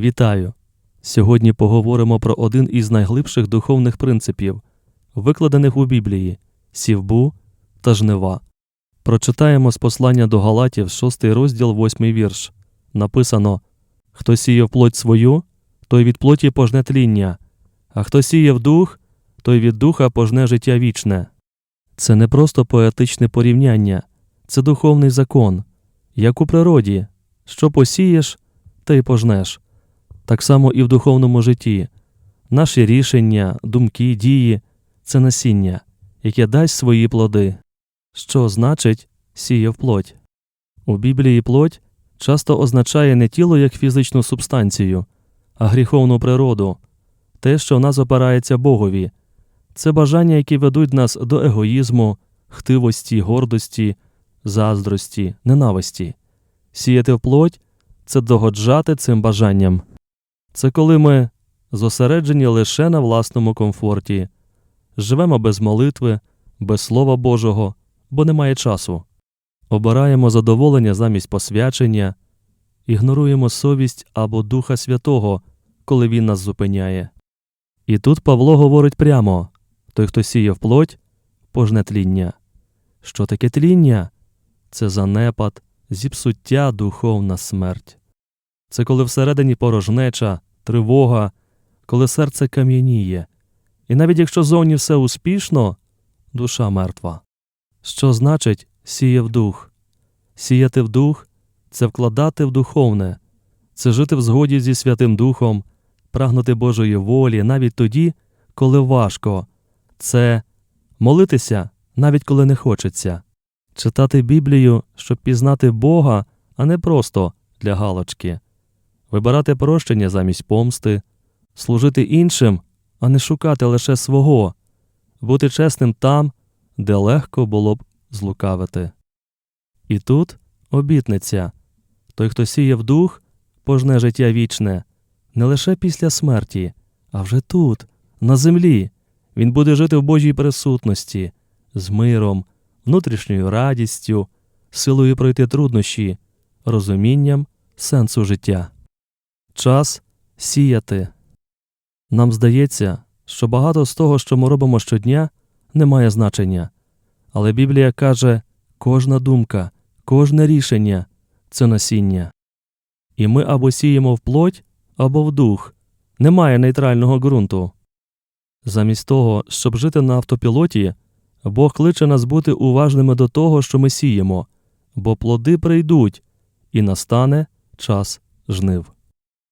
Вітаю! Сьогодні поговоримо про один із найглибших духовних принципів, викладених у Біблії сівбу та жнива. Прочитаємо з послання до Галатів, 6 розділ, 8 вірш. Написано: Хто сіє в плоть свою, той від плоті пожне тління, а хто сіє в дух, той від духа пожне життя вічне. Це не просто поетичне порівняння, це духовний закон, як у природі, що посієш, те й пожнеш. Так само і в духовному житті. Наші рішення, думки, дії це насіння, яке дасть свої плоди. Що значить сіє в плоть? У Біблії плоть часто означає не тіло як фізичну субстанцію, а гріховну природу, те, що в нас опирається Богові. Це бажання, які ведуть нас до егоїзму, хтивості, гордості, заздрості, ненависті. Сіяти в плоть це догоджати цим бажанням. Це коли ми зосереджені лише на власному комфорті, живемо без молитви, без Слова Божого, бо немає часу, обираємо задоволення замість посвячення, ігноруємо совість або Духа Святого, коли Він нас зупиняє. І тут Павло говорить прямо той, хто сіє в плоть, пожне тління. Що таке тління? Це занепад, зіпсуття, духовна смерть. Це коли всередині порожнеча, тривога, коли серце кам'яніє. І навіть якщо зовні все успішно, душа мертва. Що значить сіє в дух? Сіяти в дух це вкладати в духовне, це жити в згоді зі Святим Духом, прагнути Божої волі навіть тоді, коли важко, це молитися навіть коли не хочеться, читати Біблію, щоб пізнати Бога, а не просто для галочки, вибирати прощення замість помсти, служити іншим, а не шукати лише свого, бути чесним там, де легко було б злукавити. І тут обітниця той, хто сіє в дух, пожне життя вічне, не лише після смерті, а вже тут, на землі. Він буде жити в Божій присутності, з миром, внутрішньою радістю, силою пройти труднощі, розумінням сенсу життя. Час сіяти. Нам здається, що багато з того, що ми робимо щодня, не має значення. Але Біблія каже, кожна думка, кожне рішення це насіння. І ми або сіємо в плоть, або в дух. Немає нейтрального ґрунту. Замість того, щоб жити на автопілоті, Бог кличе нас бути уважними до того, що ми сіємо, бо плоди прийдуть, і настане час жнив.